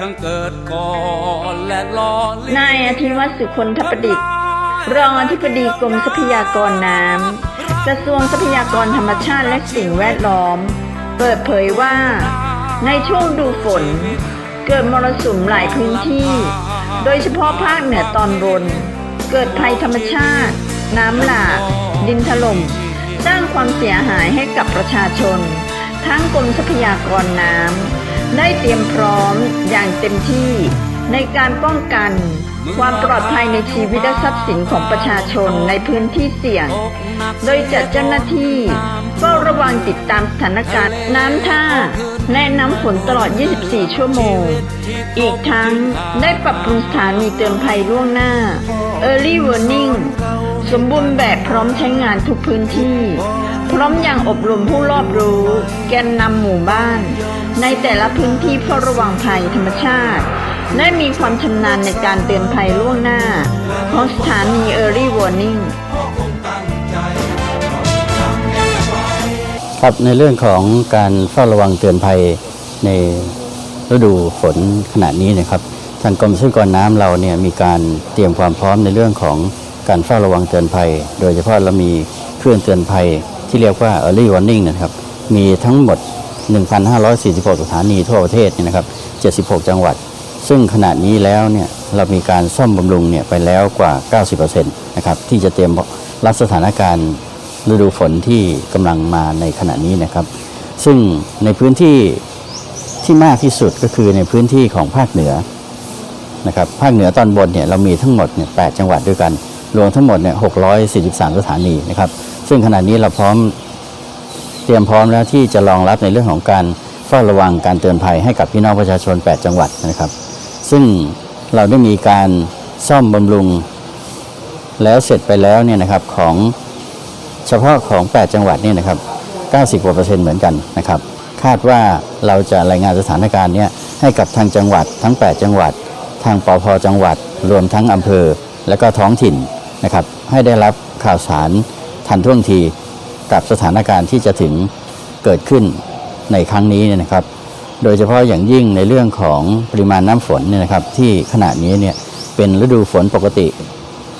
ทั้งเกิดก่อนและรอเลี้ยนายอธิวัตรสุคนทประดิษฐ์ รองอธิบดีกรมทรัพยากรน้ำกระทรวงทรัพยากรธรรมชาติและสิ่งแวดล้อม เปิดเผยว่า ในช่วงดูฝน เกิดมรสุมหลายพื้นที่ โดยเฉพาะภาคเหนือตอนบน เกิดภัยธรรมชาติ น้ำหลากดินถล่มสร้างความเสียหายให้กับประชาชน ทั้งกรมทรัพยากรน้ำ ได้เตรียมพร้อมอย่างเต็มที่ในการป้องกัน ความปลอดภัยในชีวิตและทรัพย์สินของประชาชนในพื้นที่เสี่ยง โดยจัดเจ้าหน้าที่เฝ้าระวังติดตามสถานการณ์น้ำท่า และน้ำฝนตลอด 24 ชั่วโมง อีกทั้งได้ปรับปรุงสถานีเตือนภัยล่วงหน้า Early Warning สมบูรณ์แบบพร้อมใช้งานทุกพื้นที่ พร้อมอย่างอบรมผู้รอบรู้ แกนนำหมู่บ้าน ในแต่ละพื้นที่เฝ้าระวังภัยธรรมชาติ และมีความชำนาญในการเตือนภัยล่วงหน้า ของสถานี Early Warning ครับในเรื่องของการเฝ้าระวังเตือนภัยในฤดูฝนขณะนี้นะครับทางกรมทรัพยากรน้ำเราเนี่ยมีการเตรียมความพร้อมในเรื่องของการเฝ้าระวังเตือนภัย โดยเฉพาะเรามีเครื่องเตือนภัยที่เรียกว่า early warning นะครับ มีทั้งหมด 1,546 สถานีทั่วประเทศเนี่ยนะครับ 76 จังหวัด ซึ่งขณะนี้แล้วเนี่ยเรามีการซ่อมบำรุงเนี่ยไปแล้วกว่า 90%นะครับที่จะเตรียมรับสถานการณ์ฤดูฝนที่กำลังมาในขณะนี้นะครับ ซึ่งในพื้นที่ที่มากที่สุดก็คือในพื้นที่ของภาคเหนือนะครับภาคเหนือตอนบนเนี่ยเรามีทั้งหมดเนี่ยแจังหวัดด้วยกัน รวมทั้งหมดเนี่ย643 สถานีนะครับ ซึ่งขณะนี้เราพร้อม รียมพร้อมแล้วที่จะรองรับในเรื่องของการเฝ้าระวังการเตือนภัยให้กับพี่น้องประชาชน 8 จังหวัดนะครับ ซึ่งเราได้มีการซ่อมบำรุง แล้วเสร็จไปแล้วเนี่ยนะครับของเฉพาะของ 8 จังหวัดเนี่ยนะครับ 90กว่าเปอร์เซ็นต์เหมือนกันนะครับ คาดว่าเราจะรายงานสถานการณ์เนี้ยให้กับทางจังหวัดทั้ง 8 จังหวัด ทางปพจังหวัด รวมทั้งอำเภอ และก็ท้องถิ่นนะครับ ให้ได้รับข่าวสารทันท่วงที กับสถานการณ์ที่จะถึงเกิดขึ้นในครั้งนี้เนี่ยนะครับ โดยเฉพาะอย่างยิ่งในเรื่องของปริมาณน้ำฝนเนี่ยนะครับ ที่ขณะนี้เนี่ยเป็นฤดูฝนปกติ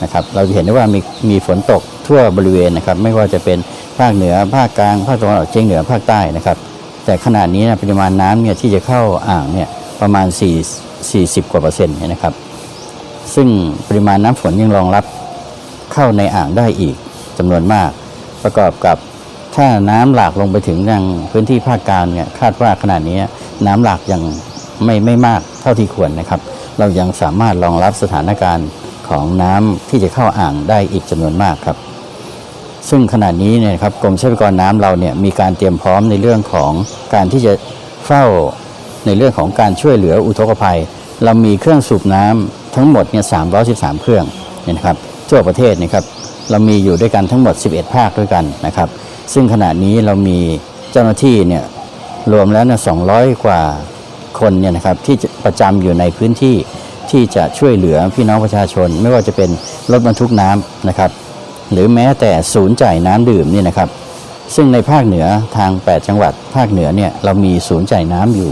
นะครับ เราจะเห็นได้ว่ามีมีฝนตกทั่วบริเวณนะครับ ไม่ว่าจะเป็นภาคเหนือภาคกลาง ภาคตะวันออกเฉียงเหนือภาคใต้นะครับ แต่ขณะนี้นะปริมาณน้ำเนี่ยที่จะเข้าอ่างเนี่ยประมาณ 4 40 กว่าเปอร์เซ็นต์เนี่ยนะครับ ซึ่งปริมาณน้ำฝนยังรองรับเข้าในอ่างได้อีกจำนวนมาก ประกอบกับถ้าน้ำหลากลงไปถึงยังพื้นที่ภาคกลางเนี่ยคาดว่าขณะนี้น้ำหลากยังไม่ไม่มากเท่าที่ควรนะครับ เรายังสามารถรองรับสถานการณ์ของน้ำที่จะเข้าอ่างได้อีกจำนวนมากครับ ซึ่งขณะนี้เนี่ยครับกรมทรัพยากรน้ำเราเนี่ยมีการเตรียมพร้อมในเรื่องของการที่จะเฝ้าในเรื่องของการช่วยเหลืออุทกภัย เรามีเครื่องสูบน้ำทั้งหมดเนี่ย313เครื่องเนี่ยนะครับทั่วประเทศนะครับ เรามีอยู่ด้วยกันทั้งหมด 11 ภาคด้วยกันนะครับ ซึ่งขณะนี้เรามีเจ้าหน้าที่เนี่ยรวมแล้วเนี่ย200 กว่าคนเนี่ยนะครับที่ประจำอยู่ในพื้นที่ที่จะช่วยเหลือพี่น้องประชาชน ไม่ว่าจะเป็นรถบรรทุกน้ำนะครับ หรือแม้แต่ศูนย์จ่ายน้ำดื่มนี่นะครับ ซึ่งในภาคเหนือทาง 8 จังหวัด ภาคเหนือเนี่ยเรามีศูนย์จ่ายน้ำอยู่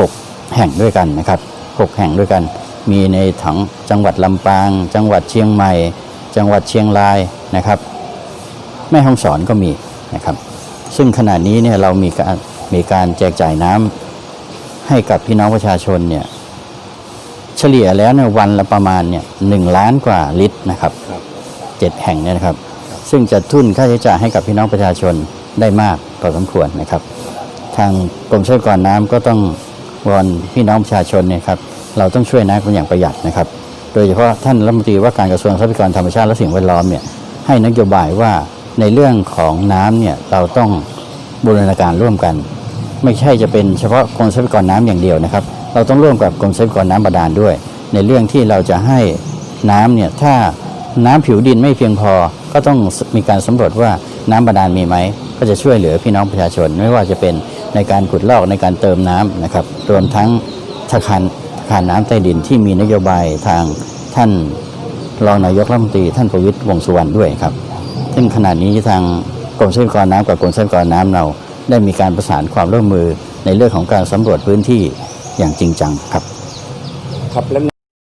6 แห่งด้วยกันนะครับ 6 แห่งด้วยกัน มีในถังจังหวัดลำปาง จังหวัดเชียงใหม่ จังหวัดเชียงราย นะครับ แม่ฮ่องสอนก็มีนะครับ ซึ่งขณะนี้เนี่ยเรามีการมีการแจกจ่ายน้ำให้กับพี่น้องประชาชนเนี่ยเฉลี่ยแล้วเนี่ยวันละประมาณเนี่ยหนึ่งล้านกว่าลิตรนะครับเจ็ดแห่งเนี่ยนะครับ ซึ่งจะทุนค่าใช้จ่ายให้กับพี่น้องประชาชนได้มากพอสมควรนะครับ ทางกรมทรัพยากรน้ำก็ต้องวอนพี่น้องประชาชนเนี่ยครับเราต้องช่วยน้ำกันอย่างประหยัดนะครับ โดยเฉพาะท่านรัฐมนตรีว่าการกระทรวงทรัพยากรธรรมชาติและสิ่งแวดล้อมเนี่ย ให้นโยบายว่าในเรื่องของน้ำเนี่ยเราต้องบูรณาการร่วมกัน ไม่ใช่จะเป็นเฉพาะกรมทรัพยากรน้ำอย่างเดียวนะครับ เราต้องร่วมกับกรมทรัพยากรน้ำบาดาลด้วย ในเรื่องที่เราจะให้น้ำเนี่ยถ้าน้ำผิวดินไม่เพียงพอ ก็ต้องมีการสำรวจว่าน้ำบาดาลมีไหมก็จะช่วยเหลือพี่น้องประชาชน ไม่ว่าจะเป็นในการขุดลอกในการเติมน้ำนะครับรวมทั้งธนาคารธนาคารน้ำใต้ดินที่มีนโยบายทางท่าน รองนายกรัฐมนตรีท่านประวิตรวงสุวรรณด้วยครับ ซึ่งขณะนี้ทางกรมทรัพยากรน้ำกับกรมทรัพยากรน้ำเรา ได้มีการประสานความร่วมมือในเรื่องของการสำรวจพื้นที่อย่างจริงจังครับครับแล้ว